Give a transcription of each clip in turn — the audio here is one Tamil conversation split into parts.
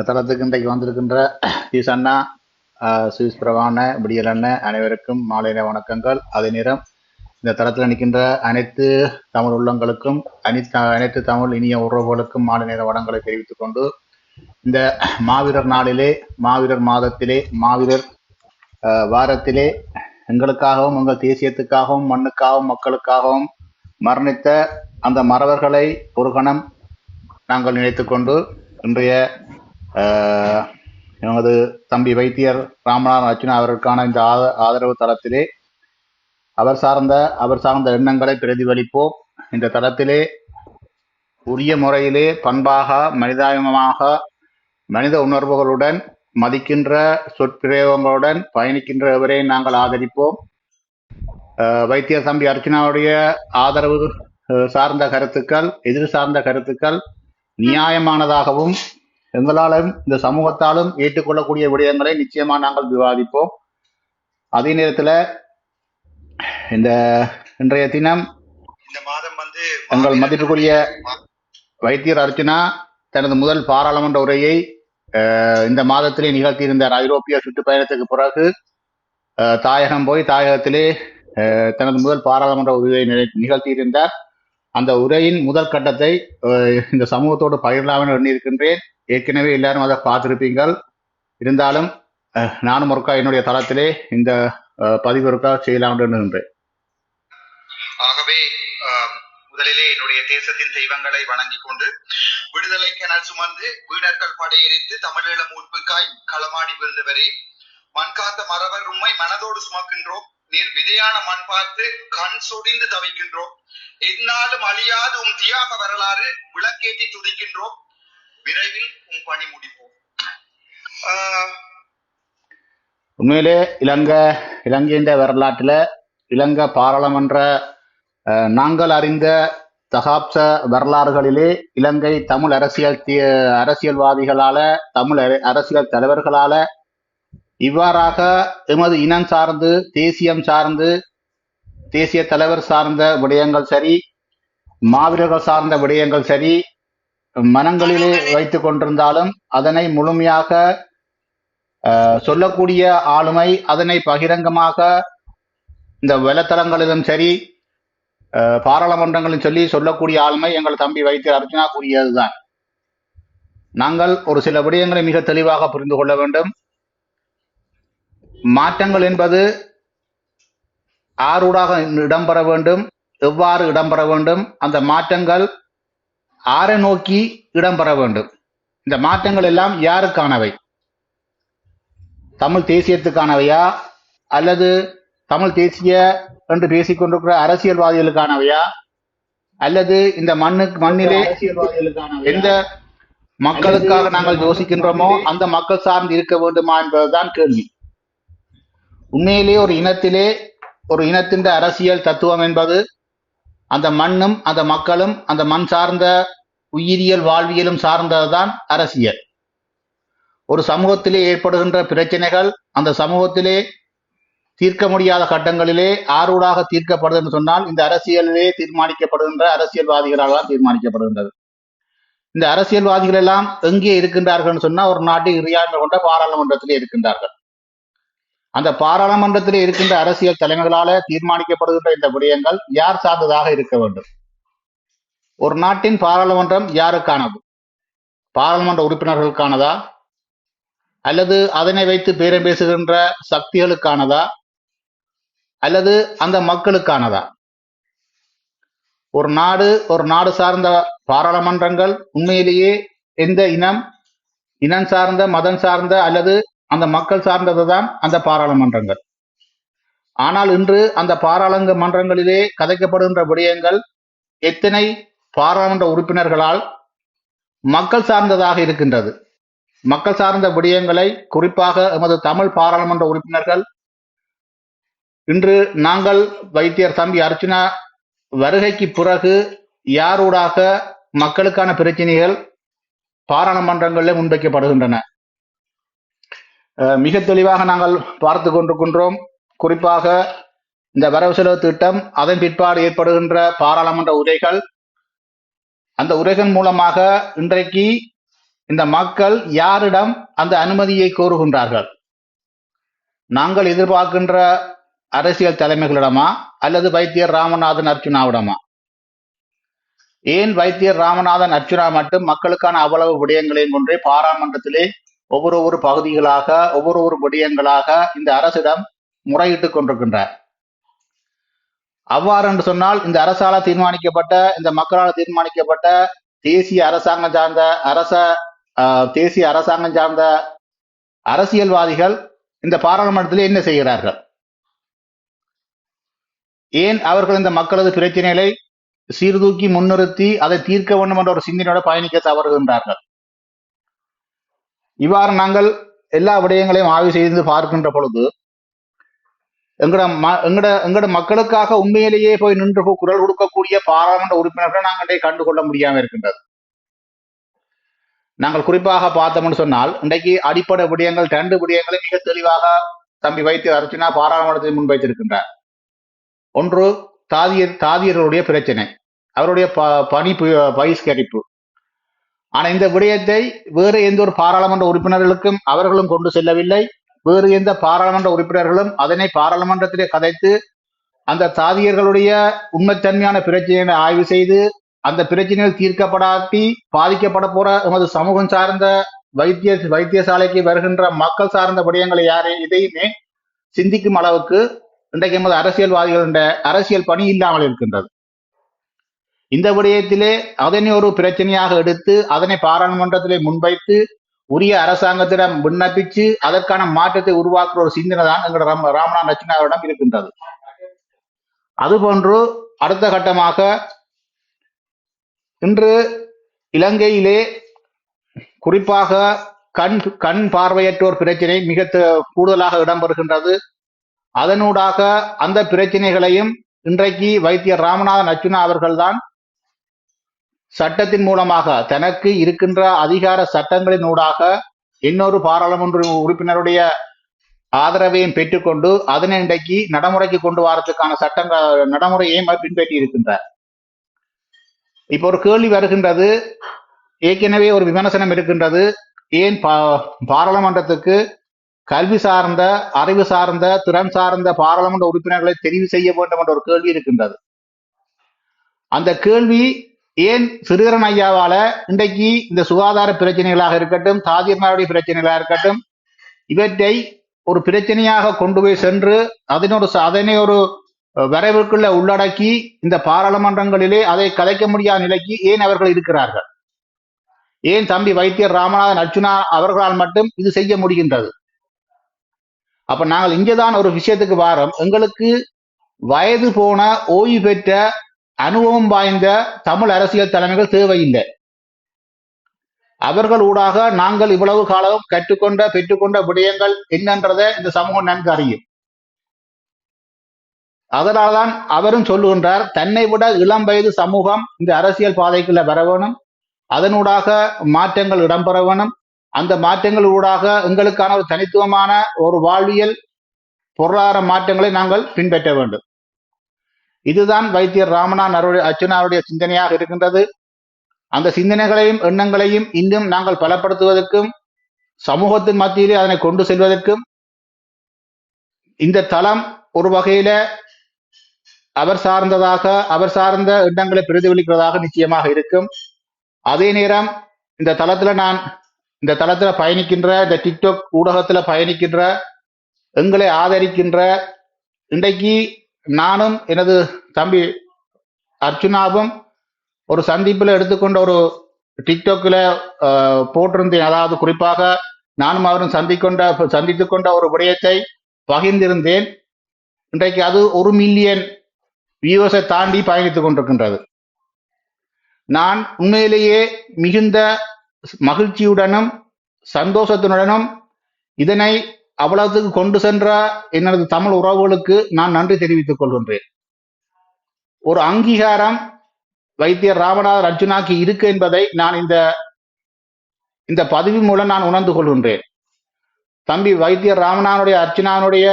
இந்த தளத்துக்கு இன்றைக்கு வந்திருக்கின்ற ஈஸ் அண்ணா சுவிஸ் பிரவான விடியல் அண்ணன் அனைவருக்கும் மாலை வணக்கங்கள். அதே நேரம் இந்த தளத்தில் நிற்கின்ற அனைத்து தமிழ் உள்ளங்களுக்கும் அனைத்து அனைத்து தமிழ் இனிய உறவுகளுக்கும் மாலை நேர வடங்களை தெரிவித்துக் கொண்டு இந்த மாவீரர் நாளிலே மாவீரர் மாதத்திலே மாவீரர் வாரத்திலே எங்களுக்காகவும் எங்கள் தேசியத்துக்காகவும் மண்ணுக்காகவும் மக்களுக்காகவும் மரணித்த அந்த மறவர்களை ஒரு கணம் நாங்கள் நினைத்துக்கொண்டு இன்றைய எனது தம்பி வைத்தியர் ராமநாதன் அர்ச்சுனா அவருக்கான இந்த ஆத- ஆதரவு தளத்திலே அவர் சார்ந்த அவர் சார்ந்த எண்ணங்களை பிரதிபலிப்போம். இந்த தளத்திலே உரிய முறையிலே பண்பாக மனிதாயமாக மனித உணர்வுகளுடன் மதிக்கின்ற சொற்பிரயோகங்களுடன் பயணிக்கின்ற எவரை நாங்கள் ஆதரிப்போம். வைத்திய வைத்தியர் தம்பி அர்ச்சனாவுடைய ஆதரவு சார்ந்த கருத்துக்கள் எதிர் சார்ந்த கருத்துக்கள் நியாயமானதாகவும் எங்களாலும் இந்த சமூகத்தாலும் ஏற்றுக்கொள்ளக்கூடிய விடயங்களை நிச்சயமா நாங்கள் விவாதிப்போம். அதே நேரத்தில் இந்த இன்றைய தினம் இந்த மாதம் வந்து எங்கள் மதிப்புக்குரிய வைத்தியர் அர்ச்சனா தனது முதல் பாராளுமன்ற உரையை இந்த மாதத்திலே நிகழ்த்தியிருந்தார் ஐரோப்பிய சுற்றுப்பயணத்துக்கு பிறகு அஹ், தாயகம் போய் தாயகத்திலே தனது முதல் பாராளுமன்ற உரையை நிக- நிகழ்த்தியிருந்தார். அந்த உரையின் முதல் கட்டத்தை இந்த சமூகத்தோடு பகிரலாம் என எண்ணியிருக்கின்றேன். ஏற்கனவே எல்லாரும் அதை பார்த்துருப்பீங்கள் இருந்தாலும் நானும் ஒருக்கா என்னுடைய தளத்திலே இந்த பதிவு ஒருக்கா செய்யலாம் என்று ஆகவே முதலிலே என்னுடைய தேசத்தின் தெய்வங்களை வணங்கிக் கொண்டு விடுதலை கனல் சுமந்து வீணர்கள் படையெடுத்து தமிழீழ மூட்புக்காய் களமாடி விழுந்தவரே மண்காத்த மறவர் உண்மை மனதோடு சுமக்கின்றோம். நீர் விதையான மண் பார்த்து கண் சொடிந்து தவிக்கின்றோம். எந்நாளும் அழியாது உம் தியாக வரலாறு விளக்கேற்றி துதிக்கின்றோம். விரைவில் உன் பணி முடிப்போம். உண்மையிலே இலங்கை இலங்கையின் வரலாற்றில் இலங்கை பாராளுமன்ற நாங்கள் அறிந்த தகாப்ச வரலாறுகளிலே இலங்கை தமிழ் அரசியல் அரசியல்வாதிகளால தமிழ் அர- அரசியல் தலைவர்களால இவ்வாறாக எமது இனம் சார்ந்து தேசியம் சார்ந்து தேசிய தலைவர் சார்ந்த விடயங்கள் சரி மாவீரர்கள் சார்ந்த விடயங்கள் சரி மனங்களிலே வைத்துக் கொண்டிருந்தாலும் அதனை முழுமையாக சொல்லக்கூடிய ஆளுமை அதனை பகிரங்கமாக இந்த வலைத்தளங்களிலும் சரி பாராளுமன்றங்களிலும் சொல்லி சொல்லக்கூடிய ஆளுமை எங்கள் தம்பி வைத்திய அர்ஜுனா கூறியதுதான். நாங்கள் ஒரு சில விடயங்களை மிக தெளிவாக புரிந்து கொள்ள வேண்டும். மாற்றங்கள் என்பது ஆரூடாக இடம்பெற வேண்டும் எவ்வாறு இடம்பெற வேண்டும் அந்த மாற்றங்கள் ஆரை நோக்கி இடம்பெற வேண்டும். இந்த மாற்றங்கள் எல்லாம் யாருக்கானவை? தமிழ் தேசியத்துக்கானவையா? அல்லது தமிழ் தேசிய என்று பேசிக் கொண்டிருக்கிற அரசியல்வாதிகளுக்கானவையா? அல்லது இந்த மண்ணுக்கு மண்ணிலே எந்த மக்களுக்காக நாங்கள் யோசிக்கின்றோமோ அந்த மக்கள் சார்ந்து இருக்க வேண்டுமா என்பதுதான் கேள்வி. உண்மையிலே ஒரு இனத்திலே ஒரு இனத்தின் அரசியல் தத்துவம் என்பது அந்த மண்ணும் அந்த மக்களும் அந்த மண் சார்ந்த உயிரியல் வாழ்வியலும் சார்ந்ததுதான் அரசியல். ஒரு சமூகத்திலே ஏற்படுகின்ற பிரச்சனைகள் அந்த சமூகத்திலே தீர்க்க முடியாத கட்டங்களிலே ஆரூடாக தீர்க்கப்படுது என்று சொன்னால் இந்த அரசியலிலே தீர்மானிக்கப்படுகின்ற அரசியல்வாதிகளால் தீர்மானிக்கப்படுகின்றது. இந்த அரசியல்வாதிகள் எல்லாம் எங்கே இருக்கின்றார்கள் சொன்னால் ஒரு நாட்டை இறையாண்மை கொண்ட பாராளுமன்றத்திலே இருக்கின்றார்கள். அந்த பாராளுமன்றத்தில் இருக்கின்ற அரசியல் தலைமைகளால தீர்மானிக்கப்படுகின்ற இந்த விடயங்கள் யார் சார்ந்ததாக இருக்க வேண்டும்? ஒரு நாட்டின் பாராளுமன்றம் யாருக்கானது? பாராளுமன்ற உறுப்பினர்களுக்கானதா? அல்லது அதனை வைத்து பேரம் பேசுகின்ற சக்திகளுக்கானதா? அல்லது அந்த மக்களுக்கானதா? ஒரு நாடு ஒரு நாடு சார்ந்த பாராளுமன்றங்கள் உண்மையிலேயே எந்த இனம்? இனம் சார்ந்த மதம் சார்ந்த அல்லது அந்த மக்கள் சார்ந்ததுதான் அந்த பாராளுமன்றங்கள். ஆனால் இன்று அந்த பாராளுங்க மன்றங்களிலே கதைக்கப்படுகின்ற விடயங்கள் எத்தனை பாராளுமன்ற உறுப்பினர்களால் மக்கள் சார்ந்ததாக இருக்கின்றது. மக்கள் சார்ந்த விடயங்களை குறிப்பாக எமது தமிழ் பாராளுமன்ற உறுப்பினர்கள் இன்று நாங்கள் வைத்தியர் தம்பி அர்ச்சனா வருகைக்கு பிறகு யாரூடாக மக்களுக்கான பிரச்சனைகள் பாராளுமன்றங்களில் முன்வைக்கப்படுகின்றன. மிக தெளிவாக நாங்கள் பார்த்து கொண்டிருக்கின்றோம். குறிப்பாக இந்த வரவு செலவு திட்டம் அதன் பிற்பாடு ஏற்படுகின்ற பாராளுமன்ற உரைகள் அந்த உரைகள் மூலமாக இன்றைக்கு இந்த மக்கள் யாரிடம் அந்த அனுமதியை கோருகின்றார்கள்? நாங்கள் எதிர்பார்க்கின்ற அரசியல் தலைமைகளிடமா அல்லது வைத்தியர் ராமநாதன் அர்ச்சுனாவிடமா ஏன் வைத்தியர் ராமநாதன் அர்ச்சுனா மட்டும் மக்களுக்கான அவ்வளவு விடயங்களையும் ஒன்றே பாராளுமன்றத்திலே ஒவ்வொரு ஒரு பகுதிகளாக ஒவ்வொரு ஒரு விடயங்களாக இந்த அரசிடம் முறையிட்டுக் கொண்டிருக்கின்றார். அவ்வாறு என்று சொன்னால் இந்த அரசால தீர்மானிக்கப்பட்ட இந்த மக்களால் தீர்மானிக்கப்பட்ட தேசிய அரசாங்கம் சார்ந்த அரச ஆஹ், தேசிய அரசாங்கம் சார்ந்த அரசியல்வாதிகள் இந்த பாராளுமன்றத்தில் என்ன செய்கிறார்கள்? ஏன் அவர்கள் இந்த மக்களது பிரச்சனைகளை சீர்தூக்கி முன்னிறுத்தி அதை தீர்க்க வேண்டும் என்ற ஒரு சிந்தனையோட பயணிக்க தவறுகின்றார்கள்? இவ்வாறு நாங்கள் எல்லா விடயங்களையும் ஆய்வு செய்து பார்க்கின்ற பொழுது எங்கட ம- எங்கட எங்கட மக்களுக்காக உண்மையிலேயே போய் நின்று குரல் கொடுக்கக்கூடிய பாராளுமன்ற உறுப்பினர்களை நாங்கள் கண்டுகொள்ள முடியாமல் இருக்கின்றது. நாங்கள் குறிப்பாக பார்த்தோம்னு சொன்னால் இன்றைக்கு அடிப்படை விடயங்கள் ரெண்டு விடயங்களை மிக தெளிவாக தம்பி வைத்து அர்ச்சனா பாராளுமன்றத்தில் முன்வைத்திருக்கின்றார். ஒன்று தாதியர் தாதியர்களுடைய பிரச்சனை அவருடைய ப பணி பு- ஆனா இந்த விடயத்தை வேறு எந்த ஒரு பாராளுமன்ற உறுப்பினர்களுக்கும் அவர்களும் கொண்டு செல்லவில்லை. வேறு எந்த பாராளுமன்ற உறுப்பினர்களும் அதனை பாராளுமன்றத்திலே கதைத்து அந்த தாதியர்களுடைய உண்மைத்தன்மையான பிரச்சனைகளை ஆய்வு செய்து அந்த பிரச்சனைகள் தீர்க்கப்படாட்டி பாதிக்கப்பட போற எமது சமூகம் சார்ந்த வைத்திய வைத்தியசாலைக்கு வருகின்ற மக்கள் சார்ந்த விடயங்களை யாரை இதையுமே சிந்திக்கும் அளவுக்கு இன்றைக்கு எமது அரசியல்வாதிகளுடைய அரசியல் பணி இல்லாமல் இருக்கின்றது. இந்த விடயத்திலே அதனை ஒரு பிரச்சனையாக எடுத்து அதனை பாராளுமன்றத்திலே முன்வைத்து உரிய அரசாங்கத்திடம் விண்ணப்பிச்சு அதற்கான மாற்றத்தை உருவாக்குற ஒரு சிந்தனை தான் எங்களோட ராம ராமநாத் நச்சினாவிடம் இருக்கின்றது. அதுபோன்று அடுத்த கட்டமாக இன்று இலங்கையிலே குறிப்பாக கண் கண் பார்வையற்றோர் பிரச்சனை மிக கூடுதலாக இடம்பெறுகின்றது. அதனூடாக அந்த பிரச்சனைகளையும் இன்றைக்கு வைத்தியர் ராமநாதன் அச்சுனா அவர்கள்தான் சட்டத்தின் மூலமாக தனக்கு இருக்கின்ற அதிகார சட்டங்களின் ஊடாக இன்னொரு பாராளுமன்ற உறுப்பினருடைய ஆதரவையும் பெற்றுக்கொண்டு அதனை இன்றைக்கு நடைமுறைக்கு கொண்டு வரதுக்கான சட்டங்கள் நடைமுறையையும் பின்பற்றி இருக்கின்றார். இப்போ ஒரு கேள்வி வருகின்றது. ஏற்கனவே ஒரு விமர்சனம் இருக்கின்றது. ஏன் பா- பாராளுமன்றத்துக்கு கல்வி சார்ந்த அறிவு சார்ந்த திறன் சார்ந்த பாராளுமன்ற உறுப்பினர்களை தெரிவு செய்ய வேண்டும் என்ற ஒரு கேள்வி இருக்கின்றது. அந்த கேள்வி ஏன் சிறுகரன் ஐயாவால இன்றைக்கு இந்த சுகாதார பிரச்சனைகளாக இருக்கட்டும் தாதியர்மாருடைய பிரச்சனைகளாக இருக்கட்டும் இவற்றை ஒரு பிரச்சனையாக கொண்டு போய் சென்று அதனோடு அதனை ஒரு அஹ், வரைவுக்குள்ள உள்ளடக்கி இந்த பாராளுமன்றங்களிலே அதை கலைக்க முடியாத நிலைக்கு ஏன் அவர்கள் இருக்கிறார்கள்? ஏன் தம்பி வைத்தியர் ராமநாதன் அர்ச்சுனா அவர்களால் மட்டும் இது செய்ய முடிகின்றது? அப்ப நாங்கள் இங்கேதான் ஒரு விஷயத்துக்கு வாரம். எங்களுக்கு வயது போன ஓய்வு பெற்ற அனுபவம் வாய்ந்த தமிழ் அரசியல் தலைமைகள் தேவையில்லை. அவர்கள் ஊடாக நாங்கள் இவ்வளவு காலம் கற்றுக்கொண்ட பெற்றுக்கொண்ட விடயங்கள் என்னன்றதை இந்த சமூகம் நன்கு அறியும். அதனால்தான் அவரும் சொல்லுகின்றார் தன்னை விட இளம் வயது சமூகம் இந்த அரசியல் பாதைக்குள்ள வர வேணும். அதனூடாக மாற்றங்கள் இடம்பெற வேணும். அந்த மாற்றங்கள் ஊடாக எங்களுக்கான ஒரு தனித்துவமான ஒரு வாழ்வியல் பொருளாதார மாற்றங்களை நாங்கள் பின்பற்ற வேண்டும். இதுதான் வைத்தியர் ராமனா அருடைய அச்சுனாருடைய சிந்தனையாக இருக்கின்றது. அந்த சிந்தனைகளையும் எண்ணங்களையும் இன்னும் நாங்கள் பலப்படுத்துவதற்கும் சமூகத்தின் மத்தியிலே அதனை கொண்டு செல்வதற்கும் இந்த தளம் ஒரு வகையில அவர் சார்ந்ததாக அவர் சார்ந்த எண்ணங்களை பிரதிபலிக்கிறதாக நிச்சயமாக இருக்கும். அதே நேரம் இந்த தளத்துல நான் இந்த தளத்துல பயணிக்கின்ற இந்த டிக்டாக் ஊடகத்துல பயணிக்கின்ற எங்களை ஆதரிக்கின்ற இன்றைக்கு நானும் எனது தம்பி அர்ச்சுனாவும் ஒரு சந்திப்பில் எடுத்துக்கொண்ட ஒரு டிக்டாக்ல போட்டிருந்தேன். அதாவது குறிப்பாக நானும் அவரும் சந்திக்கொண்ட சந்தித்து கொண்ட ஒரு விடயத்தை பகிர்ந்திருந்தேன். இன்றைக்கு அது ஒரு மில்லியன் வியூவர்ஸை தாண்டி பயணித்துக் கொண்டிருக்கின்றது. நான் உண்மையிலேயே மிகுந்த மகிழ்ச்சியுடனும் சந்தோஷத்துடனும் இதனை அவ்வளவுக்கு கொண்டு சென்ற எனது தமிழ் உறவுகளுக்கு நான் நன்றி தெரிவித்துக் கொள்கின்றேன். ஒரு அங்கீகாரம் வைத்தியர் ராமநாதர் அர்ஜுனாக்கு இருக்கு என்பதை நான் இந்த இந்த பதிவு மூலம் நான் உணர்ந்து கொள்கின்றேன். தம்பி வைத்தியர் ராமநாதனுடைய அர்ச்சனானுடைய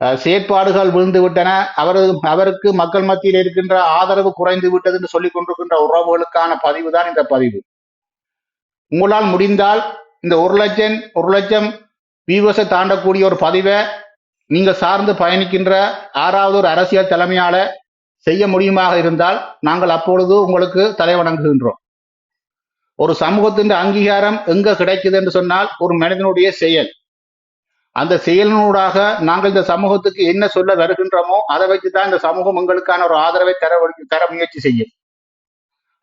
அஹ், செயற்பாடுகள் விழுந்து விட்டன அவரது அவருக்கு மக்கள் மத்தியில் இருக்கின்ற ஆதரவு குறைந்து விட்டது என்று சொல்லிக் கொண்டிருக்கின்ற உறவுகளுக்கான பதிவு தான் இந்த பதிவு. உங்களால் முடிந்தால் இந்த ஒரு லட்சம் ஒரு லட்சம் வியூவர்ஸை தாண்டக்கூடிய ஒரு பதிவை நீங்க சார்ந்து பயணிக்கின்ற ஆறாவது ஒரு அரசியல் தலைமையால செய்ய முடியுமாக இருந்தால் நாங்கள் அப்பொழுது உங்களுக்கு தலைவணங்குகின்றோம் ஒரு சமூகத்தின் அங்கீகாரம் எங்க கிடைக்குது என்று சொன்னால் ஒரு மனிதனுடைய செயல். அந்த செயலினூடாக நாங்கள் இந்த சமூகத்துக்கு என்ன சொல்ல வருகின்றோமோ அதை வச்சு தான் இந்த சமூகம் எங்களுக்கான ஒரு ஆதரவை தர தர முயற்சி செய்யும்.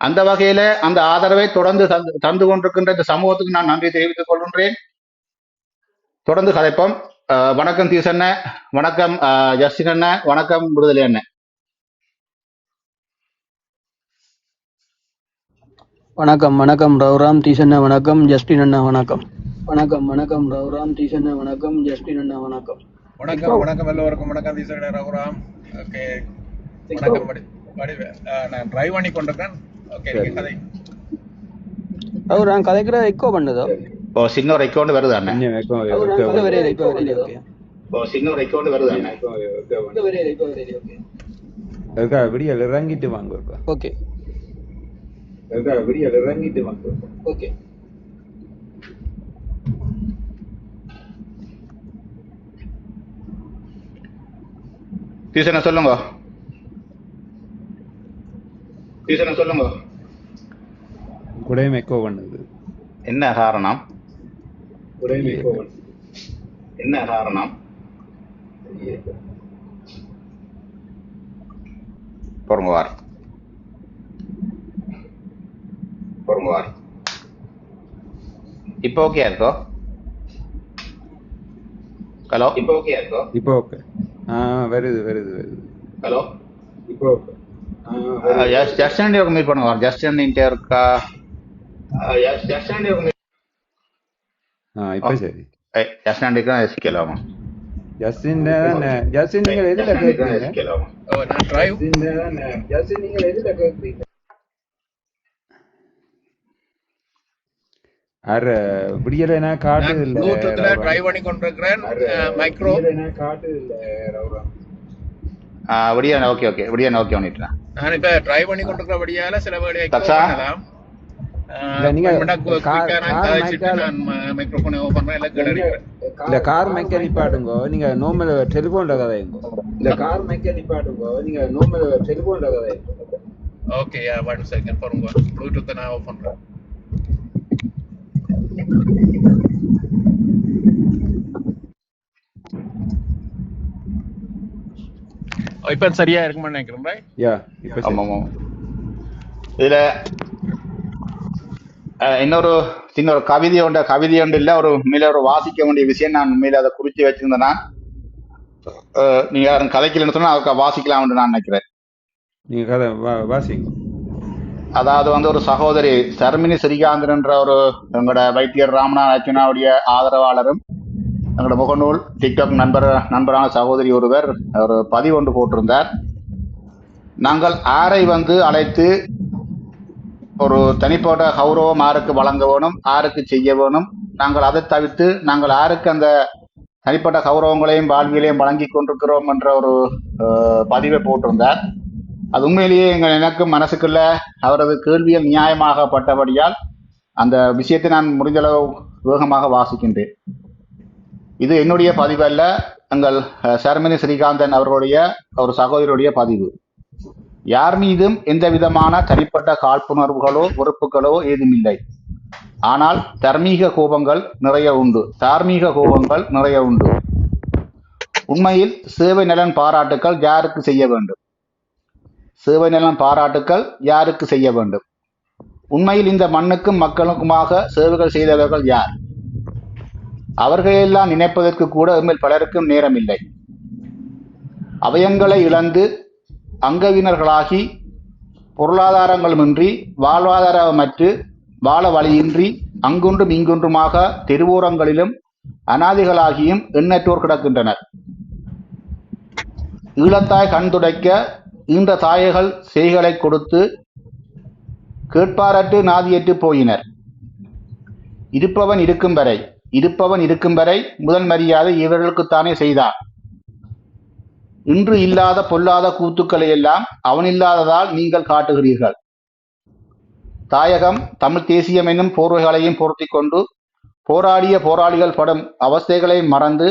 அந்த வகையில அந்த ஆதரவை தொடர்ந்து தந்து தந்து கொண்டிருக்கின்ற இந்த சமூகத்துக்கு நான் நன்றி தெரிவித்துக் கொள்கின்றேன். தொடர்ந்து கதைப்போம். வணக்கம் தீசண்ண வணக்கம் ஜஸ்டின் அண்ணன் வணக்கம் விடுதலை அண்ணன் வணக்கம் வணக்கம் ரவுராம் தீசண்ணா வணக்கம் ஜஸ்டின் அண்ணா. வணக்கம். வணக்கம் வணக்கம் ரவுராம் தீசண்ணா வணக்கம் ஜஸ்டின் அண்ணா. வணக்கம். வணக்கம் வணக்கம் எல்லோருக்கும். வணக்கம் தீசகட ரகுராம் ஓகே. வணக்கம் நான் டிரைவ் பண்ணி கொண்டிருக்கேன். ஓகே கதை. ரவுராம் கதைக்கிற எக்கோ பண்ணுதோ? இப்போ வரையில ஓகே ஓ சின்ன ஒரு அக்கௌண்ட் வருது அண்ணன் சொல்லுங்க சொல்லுங்க குடையும் எக்கோ பண்ணுது என்ன காரணம் பண்ணுது என்ன காரணம்? பொறுங்குவார் பொறுங்குவார் இப்போ ஓகே இருக்கோ? ஹலோ இப்போ ஓகே இருக்கோ? இப்போ ஓகே ஆ வருது வருது வருது. ஹலோ இப்போ ஓகே ஜஸ்ட் ஒரு மீட் பண்ணுங்க. ஜஸ்ட் இன்டே இருக்கா ஜஸ்ட் ஒரு ஆ இப்போ சரி ஜஸ்ட் தான் எஸ்கேலாமா ஜஸ்டின் ஜஸ்டின் நீங்கள் எதுல ஜஸ்டின் எதுல அர விடியலைனா காட்டுது நான் இல்ல. டிரைவ் பண்ணி கொண்டிருக்கிறேன் மைக்ரோ காட்டுது இல்ல ரவுராம். விடியா ஓகே ஓகே விடியா ஓகே பண்ணிட்டேன் நான் இப்ப டிரைவ் பண்ணி கொண்டிருக்கிறபடியால சில வேலையை தக்ஷா? பண்ணலாம் கார்- மெக்கானிக் பாடுங்க நீங்க நார்மல் டெலிபோன்ல கதைங்க இல்ல கார் மெக்கானிக் பாடுங்க நீங்க நார்மல் டெலிபோன்ல கதைங்க ஓகே ஒன் செகண்ட் பாருங்க. நான் ஓபன் பண்றேன். இப்ப சரியா இருக்குமான்னு நினைக்கிறேன்? யா இப்ப இதுல இன்னொரு சின்ன ஒரு கவிதை உண்ட கவிதை ஒன்று இல்லை ஒரு உண்மையில ஒரு வாசிக்க வேண்டிய விஷயம் நான் உண்மையில அதை குறித்து வச்சிருந்தேன்னா நீங்க யாரும் கதைக்கலன்னு சொன்னா அதுக்கு வாசிக்கலாம்னு நான் நினைக்கிறேன் நீங்க கதை வாசிங்க அதாவது வந்து ஒரு சகோதரி சர்மினி ஸ்ரீகாந்தன் என்ற ஒரு எங்களோட வைத்தியர் ராமநாத அர்ச்சனாவுடைய ஆதரவாளரும் எங்களோட முகநூல் டிக்டாக் நண்பர் நண்பரான சகோதரி ஒருவர் ஒரு பதிவு ஒன்று போட்டிருந்தார் நாங்கள் ஆரை வந்து அழைத்து ஒரு தனிப்பட்ட கௌரவம் ஆருக்கு வழங்க வேணும் ஆருக்கு செய்ய வேணும் நாங்கள் அதை தவிர்த்து நாங்கள் ஆருக்கு அந்த தனிப்பட்ட கௌரவங்களையும் வாழ்வியலையும் வழங்கி கொண்டிருக்கிறோம் என்ற ஒரு பதிவை போட்டிருந்தார். அது உண்மையிலேயே எங்கள் எனக்கும் மனசுக்குள்ள அவரது கேள்வியில் நியாயமாகப்பட்டபடியால் அந்த விஷயத்தை நான் முடிந்தளவு வேகமாக வாசிக்கின்றேன். இது என்னுடைய பதிவு அல்ல எங்கள் அஹ், சர்மினி ஸ்ரீகாந்தன் அவர்களுடைய ஒரு சகோதரருடைய பதிவு. யார் மீதும் எந்த விதமான தனிப்பட்ட காழ்ப்புணர்வுகளோ வெறுப்புகளோ ஏதுமில்லை. ஆனால் தர்மீக கோபங்கள் நிறைய உண்டு. தார்மீக கோபங்கள் நிறைய உண்டு. உண்மையில் சேவை நலன் பாராட்டுக்கள் யாருக்கு செய்ய வேண்டும்? சேவை நலன் பாராட்டுக்கள் யாருக்கு செய்ய வேண்டும்? உண்மையில் இந்த மண்ணுக்கும் மக்களுக்குமாக சேவைகள் செய்தவர்கள் யார்? அவர்களையெல்லாம் நினைப்பதற்கு கூட உண்மையில் பலருக்கும் நேரமில்லை. அவயங்களை இழந்து அங்கவினர்களாகி பொருளாதாரங்களுமின்றி வாழ்வாதாரமற்று வாழ வழியின்றி அங்குன்றும் இங்குன்றுமாக தெருவோரங்களிலும் அனாதிகளாகியும் எண்ணற்றோர் கிடக்கின்றனர். ஈழத்தாய் கண் துடைக்க ஈன்ற தாயகள் செய்களை கொடுத்து கேட்பாரற்று நாதியற்று போயினர். இருப்பவன் இருக்கும் வரை இருப்பவன் இருக்கும் வரை முதல் மரியாதை இவர்களுக்குத்தானே செய்தான். இன்று இல்லாத பொல்லாத கூத்துக்களை எல்லாம் அவன் இல்லாததால் நீங்கள் காட்டுகிறீர்கள். தாயகம் தமிழ் தேசியம் என்னும் போர்வைகளையும் பொருத்தி கொண்டு போராடிய போராளிகள் படும் அவஸ்தைகளை மறந்து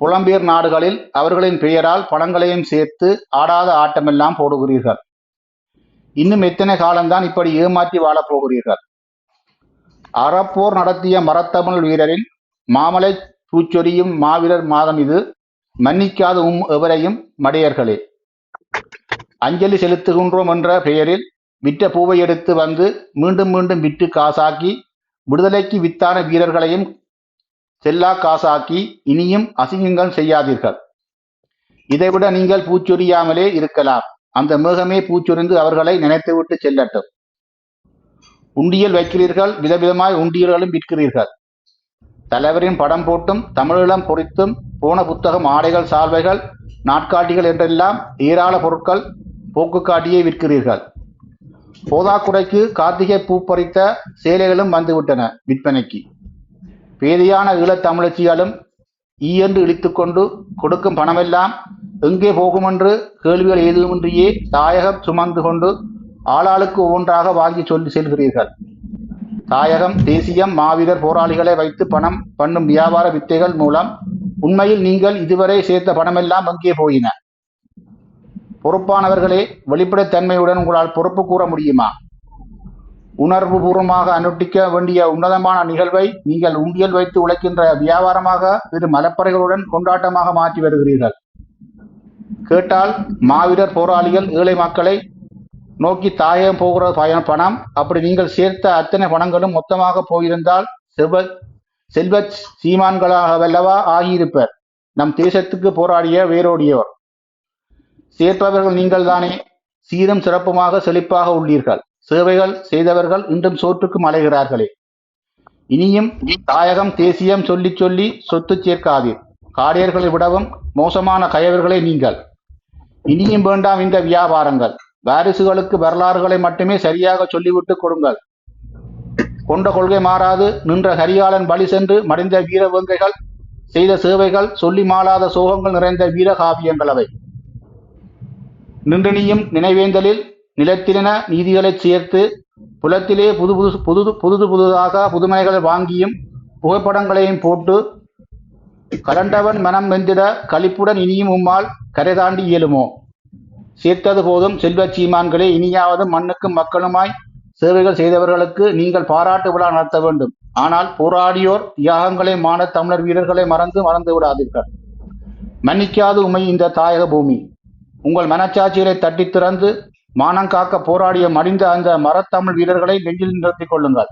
புலம்பெயர் நாடுகளில் அவர்களின் பெயரால் பணங்களையும் சேர்த்து ஆடாத ஆட்டமெல்லாம் போடுகிறீர்கள். இன்னும் எத்தனை காலம்தான் இப்படி ஏமாற்றி வாழப் போகிறீர்கள்? அறப்போர் நடத்திய மரத்தமிழ் வீரரின் மாமலை பூச்சொரியும் மாவீரர் மாதம் இது மன்னிக்காத உம் எவரையும் மடையர்களே. அஞ்சலி செலுத்துகின்றோம் என்ற பெயரில் விற்ற பூவை எடுத்து வந்து மீண்டும் மீண்டும் விற்று காசாக்கி விடுதலைக்கு வித்தான வீரர்களையும் செல்லா காசாக்கி இனியும் அசிங்கங்கள் செய்யாதீர்கள். இதைவிட நீங்கள் பூச்சொரியாமலே இருக்கலாம். அந்த மேகமே பூச்சொரிந்து அவர்களை நினைத்துவிட்டு செல்லட்டும். உண்டியல் வைக்கிறீர்கள் விதவிதமாய் உண்டியல்களும் விற்கிறீர்கள். தலைவரின் படம் போட்டும் தமிழீழம் பொறித்தும் போன புத்தகம் ஆடைகள் சால்வைகள் நாட்காட்டிகள் என்றெல்லாம் ஏராள பொருட்கள் போக்கு காட்டியே விற்கிறீர்கள். போதாக்குறைக்கு கார்த்திகை பூ பறித்த சேலைகளும் வந்துவிட்டன விற்பனைக்கு. பேதையான ஈழத் தமிழச்சியாலும் ஈயென்று இழித்துக்கொண்டு கொடுக்கும் பணமெல்லாம் எங்கே போகுமென்று கேள்விகள் ஏதுமின்றியே தாயகம் சுமந்து கொண்டு ஆளாளுக்கு ஒவ்வொன்றாக வாங்கி சொல்லி செல்கிறீர்கள். தாயகம் தேசியம் மாவீரர் போராளிகளை வைத்து பணம் பண்ணும் வியாபார வித்தைகள் மூலம் உண்மையில் நீங்கள் இதுவரை சேர்த்த பணமெல்லாம் வங்கியே போயின. பொறுப்பானவர்களே வெளிப்படைத்தன்மையுடன் உங்களால் பொறுப்பு கூற முடியுமா? உணர்வு பூர்வமாக அனுட்டிக்க வேண்டிய உன்னதமான நிகழ்வை நீங்கள் உண்டியல் வைத்து உழைக்கின்ற வியாபாரமாக இரு மலப்பறைகளுடன் கொண்டாட்டமாக மாற்றி வருகிறீர்கள். கேட்டால் மாவீரர் போராளிகள் ஏழை மக்களை நோக்கி தாயம் போகிற பயன் பணம். அப்படி நீங்கள் சேர்த்த அத்தனை பணங்களும் மொத்தமாக போயிருந்தால் செல்வ செல்வ சீமான்களாகவல்லவா ஆகியிருப்பர். நம் தேசத்துக்கு போராடிய வேரோடியவர். சேர்ப்பவர்கள் நீங்கள் தானே சீரும் சிறப்புமாக செழிப்பாக உள்ளீர்கள். சேவைகள் செய்தவர்கள் இன்றும் சோற்றுக்கும் அலைகிறார்களே. இனியும் தாயகம் தேசியம் சொல்லி சொல்லி சொத்து சேர்க்காதீர். காடியர்களை விடவும் மோசமான கயவர்களே நீங்கள். இனியும் வேண்டாம் இந்த வியாபாரங்கள். வாரிசுகளுக்கு வரலாறுகளை மட்டுமே சரியாக சொல்லிவிட்டு கொடுங்கள். கொண்ட கொள்கை மாறாது. நின்ற கரிகாலன் பலி சென்று மடிந்த வீர வேங்கைகள் செய்த சேவைகள் சொல்லி மாளாத சோகங்கள் நிறைந்த வீர காவியங்கள் அவை நின்றனியும் நினைவேந்தலில் நிலத்தின நீதிகளைச் சேர்த்து புலத்திலே புது புது புது புதுது புதுதாக புதுமைகளை வாங்கியும் புகைப்படங்களையும் போட்டு கலண்டவன் மனம் வெந்திட கழிப்புடன் இனியும் உம்மால் கரை தாண்டி இயலுமோ? சேர்த்தது போதும். செல்வச் சீமான்களே இனியாவது மண்ணுக்கும் மக்களுமாய் சேவைகள் செய்தவர்களுக்கு நீங்கள் பாராட்டு விழா நடத்த வேண்டும். ஆனால் போராடியோர் தியாகங்களை மான தமிழர் வீரர்களை மறந்து மறந்து விடாதீர்கள். மன்னிக்காது உமை இந்த தாயக பூமி. உங்கள் மனச்சாட்சிகளை தட்டி திறந்து மானங்காக்க போராடிய மடிந்த அந்த மரத்தமிழ் வீரர்களை நெஞ்சில் நிறுத்திக் கொள்ளுங்கள்.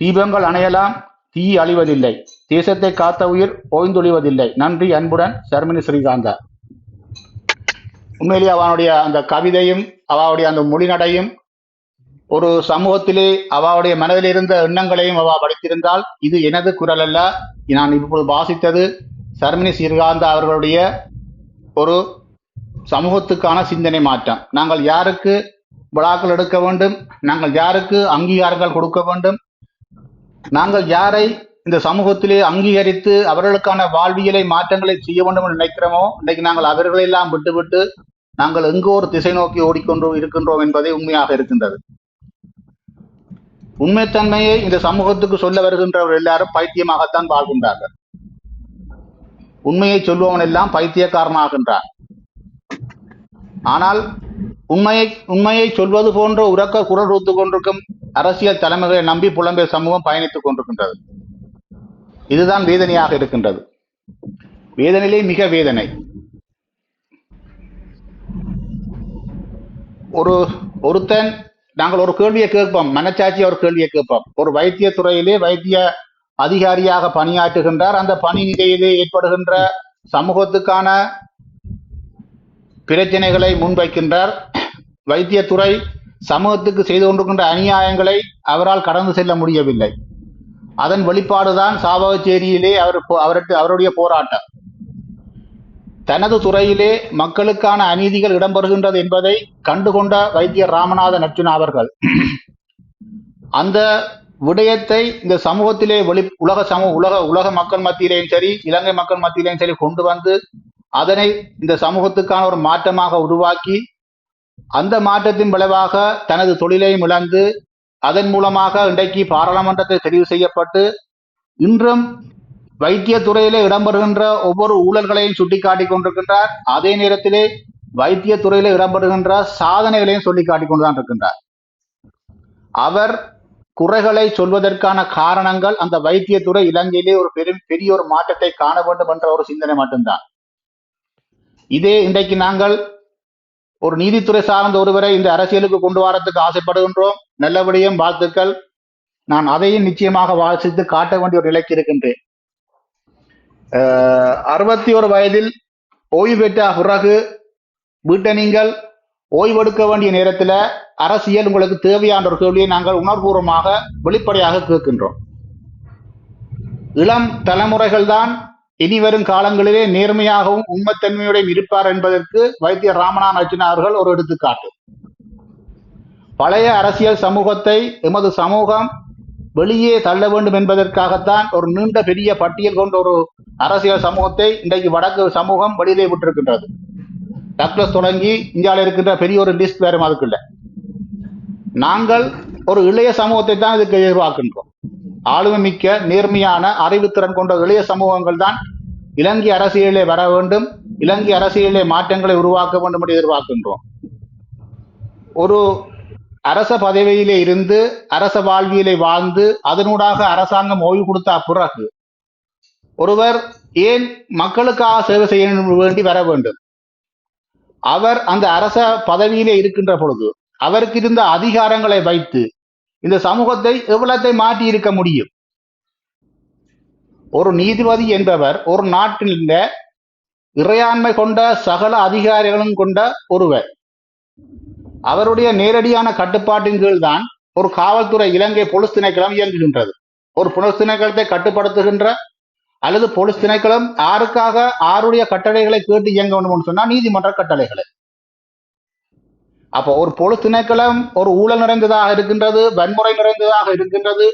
தீபங்கள் அணையலாம். தீ அழிவதில்லை. தேசத்தை காத்த உயிர் ஓய்ந்தொழிவதில்லை. நன்றி. அன்புடன் சர்மினி ஸ்ரீகாந்தா. உண்மையிலேயே அவனுடைய அந்த கவிதையும் அவளுடைய அந்த மொழிநடையும் ஒரு சமூகத்திலே அவளுடைய மனதில் இருந்த எண்ணங்களையும் அவ படித்திருந்தால் இது எனது குரல் அல்ல. நான் இப்பொழுது வாசித்தது சர்மினி ஸ்ரீகாந்தா அவர்களுடைய ஒரு சமூகத்துக்கான சிந்தனை மாற்றம். நாங்கள் யாருக்கு விழாக்கள் எடுக்க வேண்டும்? நாங்கள் யாருக்கு அங்கீகாரங்கள் கொடுக்க வேண்டும்? நாங்கள் யாரை இந்த சமூகத்திலே அங்கீகரித்து அவர்களுக்கான வாழ்வியலை மாற்றங்களை செய்ய வேண்டும் என்று நினைக்கிறோமோ? இன்றைக்கு நாங்கள் அவர்களெல்லாம் விட்டுவிட்டு நாங்கள் எங்கோ ஒரு திசை நோக்கி ஓடிக்கொண்டு இருக்கின்றோம் என்பதே உண்மையாக இருக்கின்றது. உண்மைத்தன்மையை இந்த சமூகத்துக்கு சொல்ல வருகின்றவர் எல்லாரும் பைத்தியமாகத்தான் வாழ்கின்றார்கள். உண்மையை சொல்பவன் எல்லாம் பைத்தியக்காரனாகின்றான். ஆனால் உண்மையை உண்மையை சொல்வது போன்ற உறக்க குரல் ரூத்து கொண்டிருக்கும் அரசியல் தலைமைகளை நம்பி புலம்பெயர் சமூகம் பயணித்துக் கொண்டிருக்கின்றது. இதுதான் வேதனையாக இருக்கின்றது. வேதனையிலே மிக வேதனை. ஒரு ஒருத்தன் நாங்கள் ஒரு கேள்வியை கேட்போம். மனச்சாட்சி ஒரு கேள்வியை கேட்போம். ஒரு வைத்திய துறையிலே வைத்திய அதிகாரியாக பணியாற்றுகின்றார். அந்த பணி நிலையிலே ஏற்படுகின்ற சமூகத்துக்கான பிரச்சனைகளை முன்வைக்கின்றார். வைத்தியத்துறை சமூகத்துக்கு செய்து கொண்டிருக்கின்ற அநியாயங்களை அவரால் கடந்து செல்ல முடியவில்லை. அதன் வெளிப்பாடுதான் சாவகச்சேரியிலே அவர் போ- அவருக்கு அவருடைய போராட்டம். தனது துறையிலே மக்களுக்கான அநீதிகள் இடம்பெறுகின்றது என்பதை கண்டுகொண்ட வைத்தியர் ராமநாதன் அர்ச்சுனா அவர்கள். அந்த விடயத்தை இந்த சமூகத்திலே வெளி உலக சமூக உலக உலக மக்கள் மத்தியிலேயும் சரி இலங்கை மக்கள் மத்தியிலேயும் சரி கொண்டு வந்து அதனை இந்த சமூகத்துக்கான ஒரு மாற்றமாக உருவாக்கி அந்த மாற்றத்தின் விளைவாக தனது தொழிலையும் இழந்து அதன் மூலமாக இன்றைக்கு பாராளுமன்றத்தில் தெரிவு செய்யப்பட்டு இன்றும் வைத்தியத்துறையிலே இடம்பெறுகின்ற ஒவ்வொரு ஊழல்களையும் சுட்டிக்காட்டிக் கொண்டிருக்கின்றார். அதே நேரத்திலே வைத்தியத்துறையிலே இடம்பெறுகின்ற சாதனைகளையும் சொல்லி காட்டிக் கொண்டுதான் இருக்கின்றார். அவர் குறைகளை சொல்வதற்கான காரணங்கள் அந்த வைத்தியத்துறை இலங்கையிலே ஒரு பெரும் பெரிய ஒரு மாற்றத்தை காண வேண்டும் என்ற ஒரு சிந்தனை மட்டும்தான். இதே இன்றைக்கு நாங்கள் ஒரு நீதித்துறை சார்ந்த ஒருவரை இந்த அரசியலுக்கு கொண்டு வரத்துக்கு ஆசைப்படுகின்றோம். நல்லபடியும் வாழ்த்துக்கள். நான் அதையும் நிச்சயமாக வாசித்து காட்ட வேண்டிய ஒரு நிலைக்கு இருக்கின்றேன். அறுபத்தி ஒரு வயதில் ஓய்வு பெற்ற பிறகு வீட்டை நீங்கள் ஓய்வெடுக்க வேண்டிய நேரத்தில் அரசியல் உங்களுக்கு தேவையான ஒரு கேள்வியை நாங்கள் உணர்வுபூர்வமாக வெளிப்படையாக கேட்கின்றோம். இளம் தலைமுறைகள் தான் இனி வரும் காலங்களிலே நேர்மையாகவும் உண்மைத்தன்மையுடன் இருப்பார் என்பதற்கு வைத்தியர் ராமநாதன் அர்ஜுனா அவர்கள் ஒரு எடுத்துக்காட்டு. பழைய அரசியல் சமூகத்தை எமது சமூகம் வெளியே தள்ள வேண்டும் என்பதற்காகத்தான் ஒரு நீண்ட பெரிய பட்டியல் கொண்ட ஒரு அரசியல் சமூகத்தை இன்றைக்கு வடக்கு சமூகம் வெளியிலே விட்டிருக்கின்றது. டக்ளஸ் தொடங்கி இந்தியாவில் இருக்கின்ற பெரிய ஒரு லிஸ்ட் வேறும் அதுக்குள்ள நாங்கள் ஒரு இளைய சமூகத்தை தான் இதுக்கு எதிர்பார்க்கின்றோம். ஆளுமைமிக்க நேர்மையான அறிவுத்திறன் கொண்ட இளைய சமூகங்கள் தான் இலங்கை அரசியலிலே வர வேண்டும் இலங்கை அரசியலிலே மாற்றங்களை உருவாக்க வேண்டும் என்று எதிர்பார்க்கின்றோம். ஒரு அரச பதவியிலே இருந்து அரச வாழ்வியலை வாழ்ந்து அதனூடாக அரசாங்கம் ஓய்வு கொடுத்த பிறகு ஒருவர் ஏன் மக்களுக்காக சேவை செய்ய வேண்டி வர வேண்டும்? அவர் அந்த அரச பதவியிலே இருக்கின்ற பொழுது அவருக்கு இருந்த அதிகாரங்களை வைத்து இந்த சமூகத்தை எவ்வளத்தை மாற்றி இருக்க முடியும்? ஒரு நீதிபதி என்பவர் ஒரு நாட்டில் இறையாண்மை கொண்ட சகல அதிகாரிகளும் கொண்ட ஒருவர். அவருடைய நேரடியான கட்டுப்பாட்டின் கீழ் தான் ஒரு காவல்துறை இலங்கை பொலிஸ் திணைக்களம் இயங்குகின்றது. ஒரு பொலிஸ் திணைக்களத்தை கட்டுப்படுத்துகின்ற அல்லது பொலிஸ் திணைக்களம் யாருக்காக ஆருடைய கட்டளைகளை கேட்டு இயங்க வேண்டும் சொன்னா நீதிமன்ற கட்டளைகளை. அப்போ ஒரு பொலிஸ் திணைக்களம் ஒரு ஊழல் நிறைந்ததாக இருக்கின்றது வன்முறை நிறைந்ததாக இருக்கின்றது.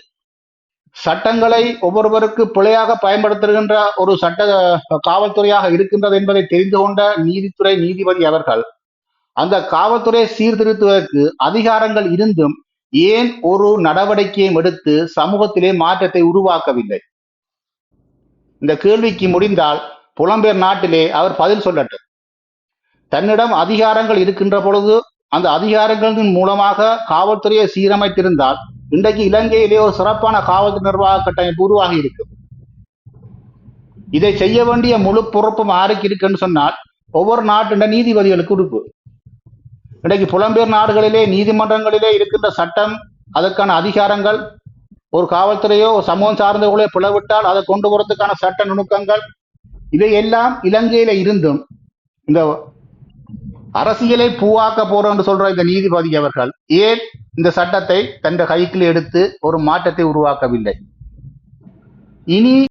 சட்டங்களை ஒவ்வொருவருக்கு பிழையாக பயன்படுத்துகின்ற ஒரு சட்ட காவல்துறையாக இருக்கின்றது என்பதை தெரிந்து கொண்ட நீதித்துறை நீதிபதி அவர்கள் அந்த காவல்துறையை சீர்திருத்துவதற்கு அதிகாரங்கள் இருந்தும் ஏன் ஒரு நடவடிக்கையும் எடுத்து சமூகத்திலே மாற்றத்தை உருவாக்கவில்லை? இந்த கேள்விக்கு முடிந்தால் புலம்பெயர் நாட்டிலே அவர் பதில் சொல்லட்டும். தன்னிடம் அதிகாரங்கள் இருக்கின்ற பொழுது அந்த அதிகாரங்களின் மூலமாக காவல்துறையை சீரமைத்திருந்தால் இன்றைக்கு இலங்கையிலே ஒரு சிறப்பான காவல்துறை நிர்வாக கட்டமைப்பு உருவாகி இருக்கும் இதை செய்ய வேண்டிய முழு பொறுப்பும் யாருக்கு இருக்குன்னு சொன்னால் ஒவ்வொரு நாட்டின் நீதிபதிகளுக்கு உறுப்பு. இன்றைக்கு புலம்பெயர் நாடுகளிலே நீதிமன்றங்களிலே இருக்கின்ற சட்டம் அதற்கான அதிகாரங்கள் ஒரு காவல்துறையோ சமூகம் சார்ந்தவர்களோ பிளவிட்டால் அதை கொண்டு போறதுக்கான சட்ட நுணுக்கங்கள் இதையெல்லாம் இலங்கையில இருந்தும் இந்த அரசியலை பூவாக்க போறோம் என்று சொல்ற இந்த நீதிபதி அவர்கள் ஏன் இந்த சட்டத்தை தன் கைக்கில் எடுத்து ஒரு மாற்றத்தை உருவாக்கவில்லை? இனி